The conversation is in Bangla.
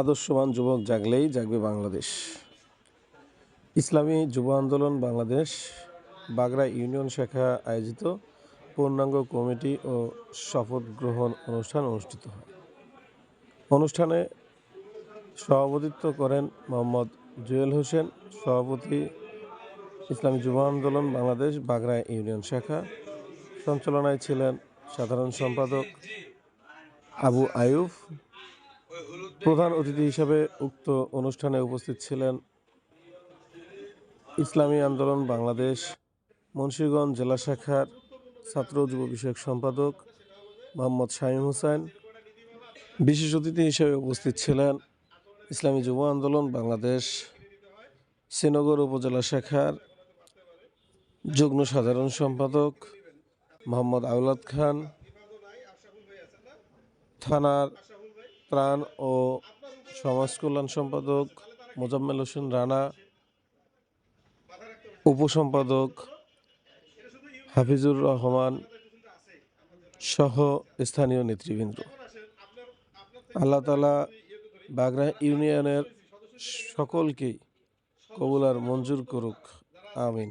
আদর্শবান যুবক জাগলেই জাগবে বাংলাদেশ। ইসলামী যুব আন্দোলন বাংলাদেশ, বাগড়া ইউনিয়ন শাখা আয়োজিত পূর্ণাঙ্গ কমিটি ও শপথ গ্রহণ অনুষ্ঠান অনুষ্ঠিত হয়। অনুষ্ঠানে সভাপতিত্ব করেন মোহাম্মদ জুয়েল হোসেন, সভাপতি ইসলামী যুব আন্দোলন বাংলাদেশ, বাগড়া ইউনিয়ন শাখা। সঞ্চালনায় ছিলেন সাধারণ সম্পাদক আবু আয়ুব প্রধান অতিথি হিসেবে উক্ত অনুষ্ঠানে উপস্থিত ছিলেন ইসলামী আন্দোলন বাংলাদেশ, মুন্সিগঞ্জ জেলা শাখার ছাত্র যুব বিষয়ক সম্পাদক মোহাম্মদ শামীম হোসেন। বিশেষ অতিথি হিসেবে উপস্থিত ছিলেন ইসলামী যুব আন্দোলন বাংলাদেশ, শ্রীনগর উপজেলা শাখার যুগ্ম সাধারণ সম্পাদক মোহাম্মদ আউলাদ খান, থানার ত্রাণ ও সমাজ কল্যাণ সম্পাদক মোজাম্মেল হোসেন রানা, উপসম্পাদক হাফিজুর রহমান সহ স্থানীয় নেতৃবৃন্দ। আল্লাহ তালা বাগড়া ইউনিয়নের সকলকেই কবুলার মঞ্জুর করুক। আমিন।